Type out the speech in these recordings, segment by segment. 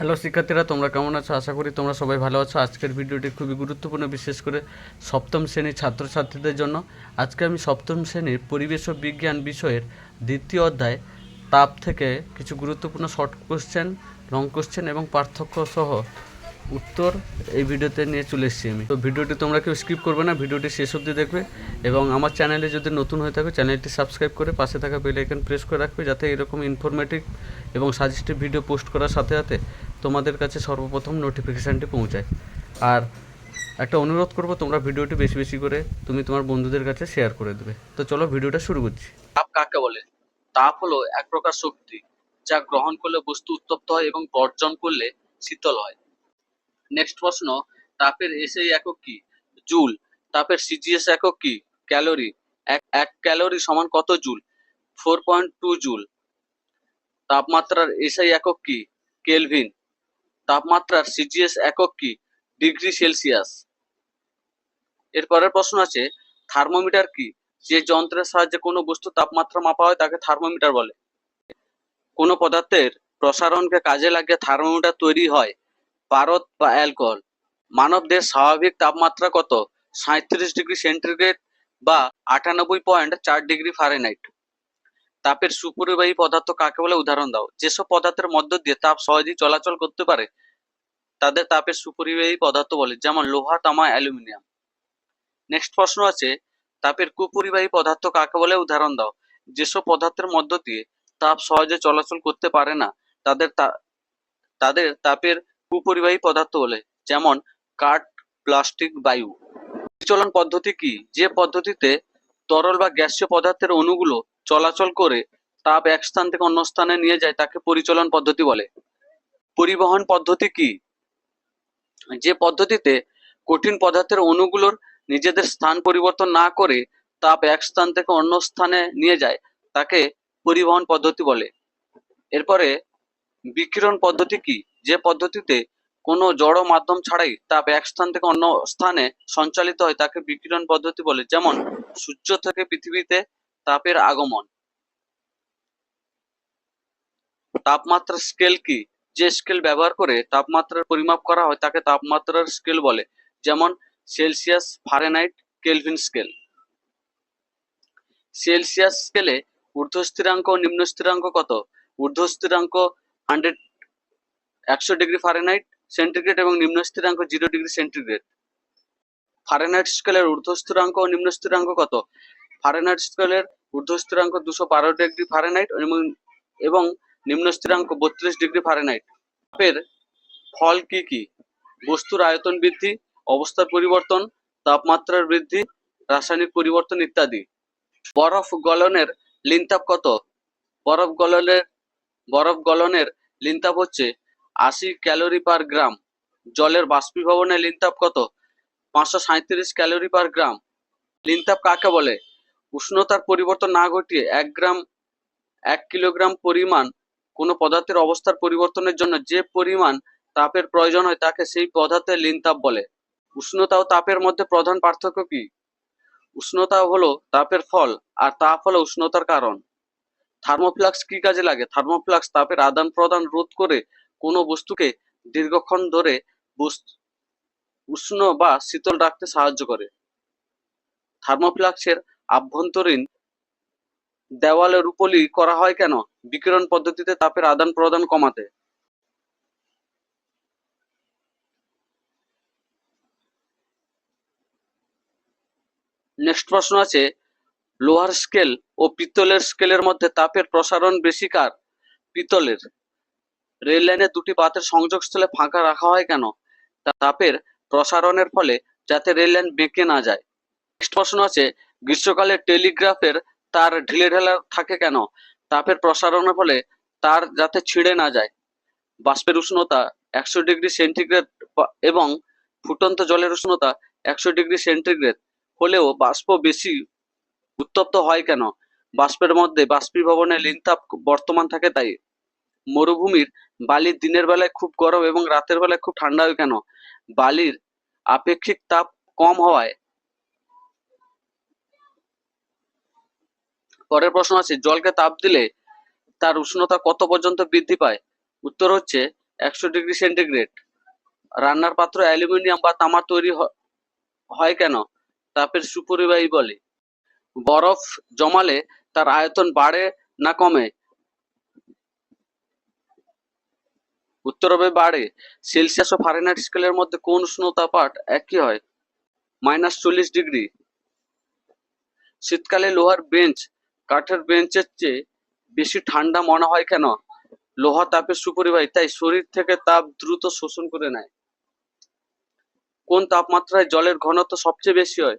Hello শিক্ষার্থীরা, তোমরা কেমন আছো? আশা করি তোমরা সবাই ভালো আছো। আজকের ভিডিওটি খুবই গুরুত্বপূর্ণ, বিশেষ করে সপ্তম শ্রেণির ছাত্রছাত্রীদের জন্য। আজকে আমি সপ্তম শ্রেণির পরিবেশ ও বিজ্ঞান বিষয়ের দ্বিতীয় অধ্যায়, তাপ থেকে কিছু গুরুত্বপূর্ণ শর্ট কোশ্চেন লং কোশ্চেন এবং পার্থক্য সহ উত্তর এই ভিডিওতে নিয়ে চলে এসেছি আমি। তো ভিডিওটি তোমরা কেউ স্কিপ করবে না, ভিডিওটি শেষ অবধি দেখবে এবং আমার চ্যানেলে যদি নতুন হয়ে থাকে চ্যানেলটি সাবস্ক্রাইব করে পাশে থাকা বেল আইকন প্রেস করে রাখবে, যাতে এরকম ইনফরমেটিভ এবং সাজেস্টিভ ভিডিও পোস্ট করার সাথে সাথে তোমাদের কাছে সর্বপ্রথম নোটিফিকেশানটি পৌঁছায়। আর একটা অনুরোধ করব, তোমরা ভিডিওটি বেশি বেশি করে তুমি তোমার বন্ধুদের কাছে শেয়ার করে দেবে। তো চলো ভিডিওটা শুরু করছি। তাপ কাকে বলে? তাপ হলো এক প্রকার শক্তি যা গ্রহণ করলে বস্তু উত্তপ্ত হয় এবং বর্জন করলে শীতল হয়। নেক্সট প্রশ্ন, তাপের এসআই একক কি? জুল। তাপের সিজিএস একক কি? ক্যালোরি। এক এক ক্যালোরি সমান কত joule? Four point two joule. তাপমাত্রার এসআই একক কি? কেলভিন। তাপমাত্রার সিজিএস একক কি? Degree celsius. এরপরের প্রশ্ন আছে, থার্মোমিটার কি? যে যন্ত্রের সাহায্যে কোনো বস্তুর তাপমাত্রা মাপা হয় তাকে থার্মোমিটার বলে। কোনো পদার্থের প্রসারণকে কাজে লাগিয়ে থার্মোমিটার তৈরি হয় পারদ বা অ্যালকোহল। মানবদের স্বাভাবিক তাপমাত্রা কত? সাঁত্রিশ ডিগ্রি সেন্টিগ্রেড বা আটানব্বই পয়েন্ট চার ডিগ্রি ফারেনহাইট। তাপের সুপরিবাহী পদার্থ কাকে বলে? উদাহরণ দাও। যেসব পদার্থের মধ্য দিয়ে তাপ সহজেই চলাচল করতে পারে, তাদের তাপের সুপরিবাহী পদার্থ বলে, যেমন লোহা, তামা, অ্যালুমিনিয়াম। নেক্সট প্রশ্ন আছে, তাপের কুপরিবাহী পদার্থ কাকে বলে? উদাহরণ দাও। যেসব পদার্থের মধ্য দিয়ে তাপ সহজে চলাচল করতে পারে না, তাদের তাদের তাপের কুপরিবাহী পদার্থ বলে, যেমন কাঠ, প্লাস্টিক, বায়ু। বিচলন পদ্ধতি কি? যে পদ্ধতিতে তরল বা গ্যাসীয় পদার্থের অণুগুলো চলাচল করে তাপ এক স্থান থেকে অন্য স্থানে নিয়ে যায় তাকে পরিচলন পদ্ধতি বলে। পরিবহন পদ্ধতি কি? যে পদ্ধতিতে কঠিন পদার্থের অণুগুলোর নিজেদের স্থান পরিবর্তন না করে তাপ এক স্থান থেকে অন্য স্থানে নিয়ে যায়, তাকে পরিবহন পদ্ধতি বলে। এরপরে বিকিরণ পদ্ধতি কি? যে পদ্ধতিতে কোনো জড় মাধ্যম ছাড়াই তাপ এক স্থান থেকে অন্য স্থানে সঞ্চালিত হয়, তাকে বিকিরণ পদ্ধতি বলে। যেমন, সূর্য থেকে পৃথিবীতে তাপের আগমন। তাপমাত্রা স্কেল কি? যে স্কেল ব্যবহার করে তাপমাত্রার পরিমাপ করা হয়, তাকে তাপমাত্রার স্কেল বলে। যেমন, celsius fahrenheit kelvin scale. Celsius স্কেলে ঊর্ধ্ব স্থিরাঙ্ক ও নিম্ন স্থিরাঙ্ক কত? ঊর্ধ্ব স্থিরাঙ্ক হান্ড্রেড, একশো ডিগ্রি ফারেনহাইট সেন্টিগ্রেড এবং নিম্ন স্থিরাঙ্ক জিরো ডিগ্রি সেন্টিগ্রেড ফারেনহাইট স্কেলের ঊর্ধ্ব স্থিরাঙ্ক ও নিম্ন স্থিরাঙ্ক কত? ফারেনহাইট স্কেলের ঊর্ধ্ব স্থিরাঙ্ক দুশো বারো ডিগ্রি ফারেনহাইট এবং এবং নিম্ন স্থিরাঙ্ক বত্রিশ ডিগ্রি ফারেনহাইট তাপের ফল কি কি? বস্তুর আয়তন বৃদ্ধি, অবস্থার পরিবর্তন, তাপমাত্রার বৃদ্ধি, রাসায়নিক পরিবর্তন ইত্যাদি। বরফ গলনের লিনতাপ কত? বরফ গলনের বরফ গলনের লিনতাপ হচ্ছে আশি ক্যালোরি পার গ্রাম। জলের বাষ্পীভবনের লিনতাপ কত? পাঁচশো সাঁইত্রিশ ক্যালোরি পার গ্রাম। লিনতাপ কাকে বলে? উষ্ণতার পরিবর্তন না ঘটিয়ে এক গ্রাম, এক কিলোগ্রাম পরিমাণ কোনো পদার্থের অবস্থার পরিবর্তনের জন্য যে পরিমাণ তাপের প্রয়োজন হয় তাকে সেই পদার্থের লিনতাপ বলে। উষ্ণতা ও তাপের মধ্যে প্রধান পার্থক্য কি? উষ্ণতা হলো তাপের ফল আর তাপ হলো উষ্ণতার কারণ। থার্মোফ্লাক্স কি কাজে লাগে? থার্মোফ্লাক্স তাপের আদান প্রদান রোধ করে কোনো বস্তুকে দীর্ঘক্ষণ ধরে উষ্ণ বা শীতল রাখতে সাহায্য করে। থার্মোফ্লাক্সের আভ্যন্তরীণ দেওয়ালে রূপলি করা হয় কেন? বিকিরণ পদ্ধতিতে তাপের আদান প্রদান কমাতে। নেক্সট প্রশ্ন আছে, লোহার স্কেল ও পিতলের স্কেলের মধ্যে তাপের প্রসারণ বেশি কার? পিতলের। রেল লাইনে দুটি পাতের সংযোগস্থলে ফাঁকা রাখা হয় কেন? তাপের প্রসারণের ফলে যাতে রেল লাইন বেঁকে না যায়। নেক্সট প্রশ্ন আছে, গ্রীষ্মকালে টেলিগ্রাফের তার ঢিলে ঢালা থাকে কেন? তাপের প্রসারণের ফলে তার যাতে ছিঁড়ে না যায়। বাষ্পের উষ্ণতা একশো ডিগ্রি সেন্টিগ্রেড এবং ফুটন্ত জলের উষ্ণতা একশো ডিগ্রি সেন্টিগ্রেড হলেও বাষ্প বেশি উত্তপ্ত হয় কেন? বাষ্পের মধ্যে বাষ্পীভবনের লিনতাপ বর্তমান থাকে তাই মরুভূমির বালির দিনের বেলায় খুব গরম এবং রাতের বেলায় খুব ঠান্ডা হয় কেন? বালির আপেক্ষিক তাপ কম হওয়ায়। পরের প্রশ্ন আছে, জলকে তাপ দিলে তার উষ্ণতা কত পর্যন্ত বৃদ্ধি পায়? উত্তর হচ্ছে একশো ডিগ্রি সেন্টিগ্রেড। রান্নার পাত্র অ্যালুমিনিয়াম বা তামা তৈরি হয় কেন? তাপের সুপরিবাহী বলে। বরফ জমালে তার আয়তন বাড়ে না কমে? উত্তর হবে বাড়ে সেলসিয়াস ও ফারেনহাইট স্কেলের মধ্যে কোন উষ্ণতা পাঠ একই হয়? মাইনাস চল্লিশ ডিগ্রি। শীতকালে লোহার বেঞ্চ, কাঠের বেঞ্চের চেয়ে বেশি ঠান্ডা মনে হয় কেন? লোহা তাপের সুপরিবাহী, তাই শরীর থেকে তাপ দ্রুত শোষণ করে নেয়। কোন তাপমাত্রায় জলের ঘনত্ব সবচেয়ে বেশি হয়?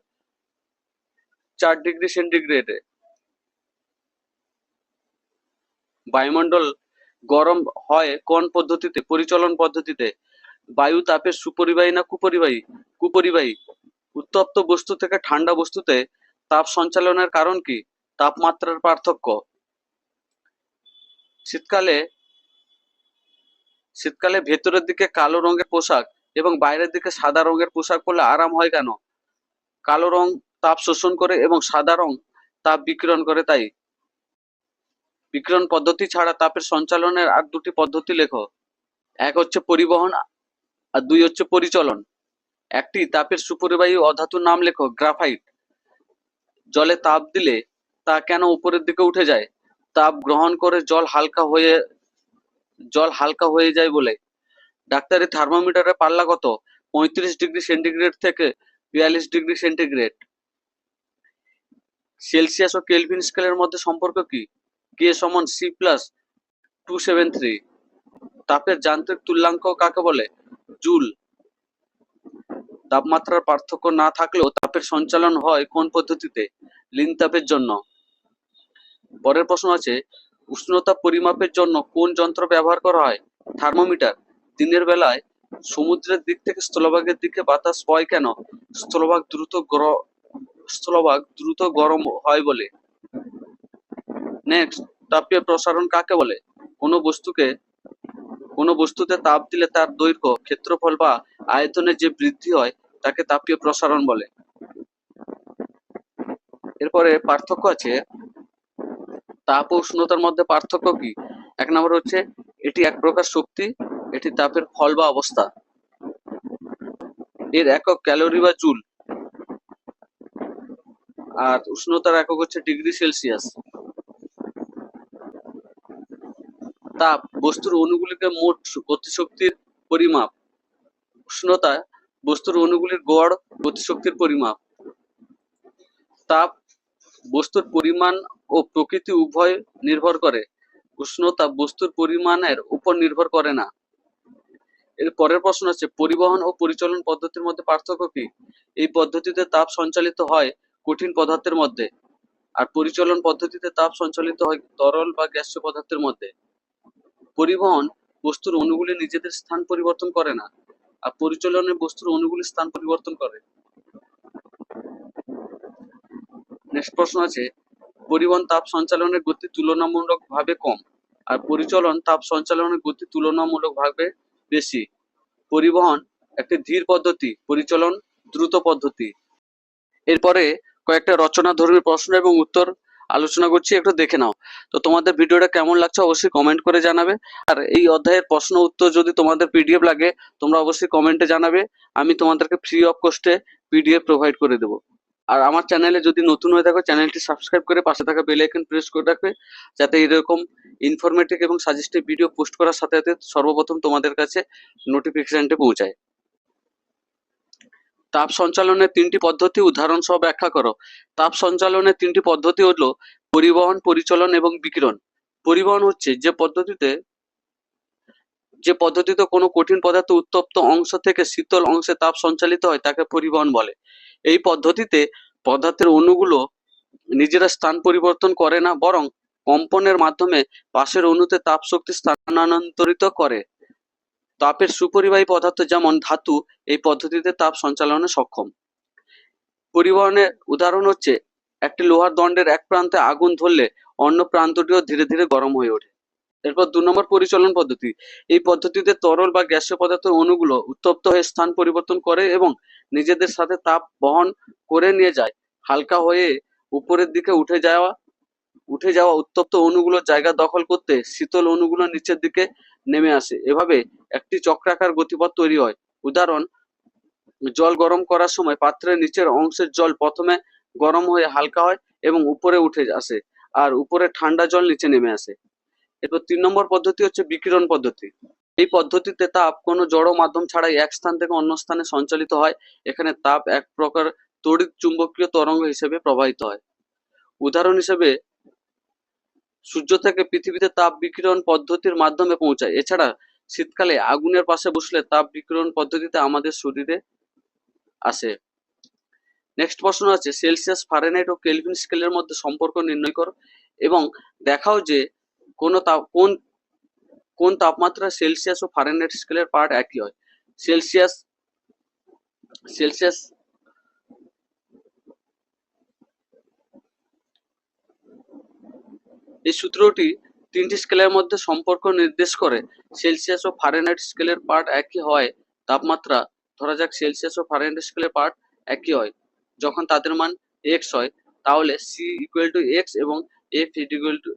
চার ডিগ্রি সেন্টিগ্রেডে। বায়ুমণ্ডল গরম হয় কোন পদ্ধতিতে? পরিচলন পদ্ধতিতে? বায়ু তাপের সুপরিবাহী না কুপরিবাহী? কুপরিবাহী। উত্তপ্ত বস্তু থেকে ঠান্ডা বস্তুতে তাপ সঞ্চালনের কারণ কি? তাপমাত্রার পার্থক্য। শীতকালে শীতকালে ভেতরের দিকে কালো রঙের পোশাক এবং বাইরের দিকে সাদা রঙের পোশাক পরলে আরাম হয় কেন? কালো রং তাপ শোষণ করে এবং সাদা রং তাপ বিকিরণ করে, তাই বিকিরণ পদ্ধতি ছাড়া তাপের সঞ্চালনের আর দুটি পদ্ধতি লেখো। এক হচ্ছে পরিবহন, আর দুই হচ্ছে পরিচলন। একটি তাপের সুপরিবাহী অধাতুর নাম লেখো, গ্রাফাইট। জলে তাপ দিলে তা কেন উপরের দিকে উঠে যায়? তাপ গ্রহণ করে জল হালকা হয়ে, জল হালকা হয়ে যায় বলে। ডাক্তারি থার্মোমিটারে পাল্লা কত? পঁয়ত্রিশ ডিগ্রি সেন্টিগ্রেড থেকে বিয়াল্লিশ ডিগ্রি সেন্টিগ্রেড। সেলসিয়াস ও কেলভিন স্কেলের মধ্যে সম্পর্ক কি? কে সমান C plus two seven three তাপের যান্ত্রিক তুল্যাঙ্ক কাকে বলে? জুল। তাপমাত্রার পার্থক্য না থাকলেও তাপের সঞ্চালন হয় কোন পদ্ধতিতে? লিন তাপের জন্য। পরের প্রশ্ন আছে, উষ্ণতা পরিমাপের জন্য কোন যন্ত্র ব্যবহার করা হয়? থার্মোমিটার। দিনের বেলায় সমুদ্রের দিক থেকে স্থলভাগের দিকে বাতাস বয় কেন? স্থলভাগ দ্রুত স্থলভাগ দ্রুত গরম হয় বলে। নেক্সট তাপীয় প্রসারণ কাকে বলে? কোনো বস্তুকে, কোনো বস্তুতে তাপ দিলে তার দৈর্ঘ্য, ক্ষেত্রফল বা আয়তনে যে বৃদ্ধি হয়, তাকে তাপীয় প্রসারণ বলে। এরপরে পার্থক্য আছে। তাপ ও উষ্ণতার মধ্যে পার্থক্য কি? এক নম্বর হচ্ছে, এটি এক প্রকার শক্তি, এটি তাপের ফল বা অবস্থা। এর একক ক্যালোরি বা জুল। আর উষ্ণতার একক হচ্ছে ডিগ্রি সেলসিয়াস। তাপ বস্তুর অণুগুলিকে মোট গতিশক্তির পরিমাপ। উষ্ণতা বস্তুর অণুগুলির গড় গতিশক্তির পরিমাপ। তাপ বস্তুর পরিমাণ ও প্রকৃতি উভয় নির্ভর করে। উষ্ণতা বস্তুর পরিমাণের উপর নির্ভর করে না। এর পরের প্রশ্ন আছে পরিবহন ও পরিচালন পদ্ধতির মধ্যে পার্থক্য কি? এই পদ্ধতিতে তাপ সঞ্চালিত হয় কঠিন পদার্থের মধ্যে, আর পরিচালন পদ্ধতিতে তাপ সঞ্চালিত হয় তরল বা গ্যাসীয় পদার্থের মধ্যে। পরিবহন বস্তুর অণুগুলি নিজেদের স্থান পরিবর্তন করে না, আর পরিচালনে বস্তুর অণুগুলি স্থান পরিবর্তন করে। নেক্সট প্রশ্ন আছে, পরিবহন তাপ সঞ্চালনের গতি তুলনামূলকভাবে কম, আর পরিচালন তাপ সঞ্চালনের গতি তুলনামূলকভাবে বেশি। পরিবহন একটি ধীর পদ্ধতি, পরিচালন দ্রুত পদ্ধতি। এরপরে কয়েকটা রচনা ধর্মী প্রশ্ন এবং উত্তর আলোচনা করছি, একটু দেখে নাও। তো তোমাদের ভিডিওটা কেমন লাগছে অবশ্যই কমেন্ট করে জানাবে। আর এই অধ্যায়ের প্রশ্ন উত্তর যদি তোমাদের পিডিএফ লাগে, তোমরা অবশ্যই কমেন্টে জানাবে। আমি তোমাদেরকে ফ্রি অফ কস্টে পিডিএফ প্রোভাইড করে দেবো। আর আমার চ্যানেলে যদি নতুন হয়ে থাকো চ্যানেলটি সাবস্ক্রাইব করে পাশে থাকা বেল আইকন প্রেস করে রাখবে, যাতে এরকম ইনফরমেটিভ এবং সাজেস্টিভ ভিডিও পোস্ট করার সাথে সাথে সর্বপ্রথম তোমাদের কাছে নোটিফিকেশনটি পৌঁছায়। তাপ সঞ্চালনের তিনটি পদ্ধতি উদাহরণ সহ ব্যাখ্যা করো। তাপ সঞ্চালনের তিনটি পদ্ধতি হলো পরিবহন, পরিচালন এবং বিকিরণ। পরিবহন হচ্ছে যে পদ্ধতিতে যে পদ্ধতিতে কোনো কঠিন পদার্থ উত্তপ্ত অংশ থেকে শীতল অংশে তাপ সঞ্চালিত হয়, তাকে পরিবহন বলে। এই পদ্ধতিতে পদার্থের অণুগুলো নিজেরা স্থান পরিবর্তন করে না, বরং কম্পনের মাধ্যমে পাশের অণুতে তাপ শক্তি স্থানান্তরিত করে। তাপের সুপরিবাহী পদার্থ যেমন ধাতু, এই পদ্ধতিতে তাপ সঞ্চালনে সক্ষম। পরিবহনের উদাহরণ হচ্ছে, একটি লোহার দণ্ডের এক প্রান্তে আগুন ধরলে অন্য প্রান্তটিও ধীরে ধীরে গরম হয়ে ওঠে। এরপর দু নম্বর পরিচালন পদ্ধতি। এই পদ্ধতিতে তরল বা গ্যাসীয় পদার্থের অণুগুলো উত্তপ্ত হয়ে স্থান পরিবর্তন করে এবং নিজেদের সাথে তাপ বহন করে নিয়ে যায়। হালকা হয়ে উপরের দিকে উঠে যাওয়া উঠে যাওয়া উত্তপ্ত অণুগুলোর জায়গা দখল করতে শীতল অণুগুলো নিচের দিকে নেমে আসে। এভাবে একটি চক্রাকার গতিপথ তৈরি হয়। উদাহরণ, জল গরম করার সময় পাত্রের নিচের অংশের জল প্রথমে গরম হয়ে হালকা হয় এবং উপরে উঠে আসে আর উপরে ঠান্ডা জল নিচে নেমে আসে। এরপর তিন নম্বর পদ্ধতি হচ্ছে বিকিরণ পদ্ধতি। এই পদ্ধতিতে তাপ কোনো জড় মাধ্যম ছাড়াই এক স্থান থেকে অন্য স্থানে সঞ্চালিত হয়। এখানে তাপ এক প্রকার তড়িৎ চুম্বকীয় তরঙ্গ হিসেবে প্রবাহিত হয়। উদাহরণ হিসেবে সূর্য থেকে পৃথিবীতে তাপ বিকিরণ পদ্ধতির মাধ্যমে পৌঁছায়। এছাড়া শীতকালে আগুনের পাশে বসলে তাপ বিকিরণ পদ্ধতিতে আমাদের শরীরে আসে। নেক্সট প্রশ্ন আছে সেলসিয়াস ফারেনহাইট ও কেলভিন স্কেলের মধ্যে সম্পর্ক নির্ণয় করো এবং দেখাও যে কোন কোন কোন তাপমাত্রা সেলসিয়াস ও ফারেনহাইট স্কেলের পার্ট একই হয়। সেলসিয়াস সেলসিয়াস এই সূত্রটি তিনটি স্কেলের মধ্যে সম্পর্ক নির্দেশ করে। সেলসিয়াস ও ফারেনহাইট স্কেলের পার্ট একই হয়, তাপমাত্রা, ধরা যাক সেলসিয়াস ও ফারেনহাইট স্কেলের পার্ট একই হয়। যখন তাদের মান এক্স হয়, তাহলে সি ইকুয়াল টু এক্স এবং F equal to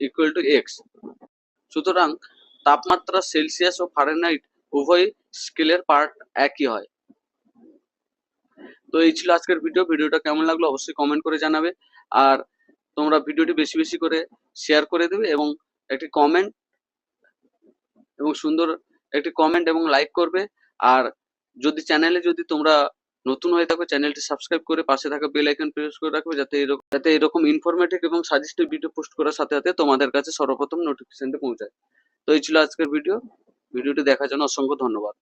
equal to X সুতরাং, তাপমাত্রা সেলসিয়াস ও ফারেনহাইট উভয় স্কেলের পার্ট একই হয়। তো এই ছিল আজকের ভিডিও ভিডিওটা কেমন লাগল অবশ্যই কমেন্ট করে জানাবে। আর তোমরা ভিডিওটি বেশি বেশি করে শেয়ার করে দেবে এবং একটি কমেন্ট এবং সুন্দর একটি কমেন্ট এবং লাইক করবে। আর যদি চ্যানেলে যদি তোমরা নতুন হয়ে থাকো চ্যানেলটি সাবস্ক্রাইব করে পাশে থাকা বেল আইকন প্রেস করে রাখবে যাতে এরকম যাতে এরকম ইনফরমেটিভ এবং সাজেস্টিভ ভিডিও পোস্ট করার সাথে সাথে তোমাদের কাছে সর্বপ্রথম নোটিফিকেশনটা পৌঁছায়। তো এই ছিল আজকের ভিডিও ভিডিওটি দেখার জন্য অসংখ্য ধন্যবাদ।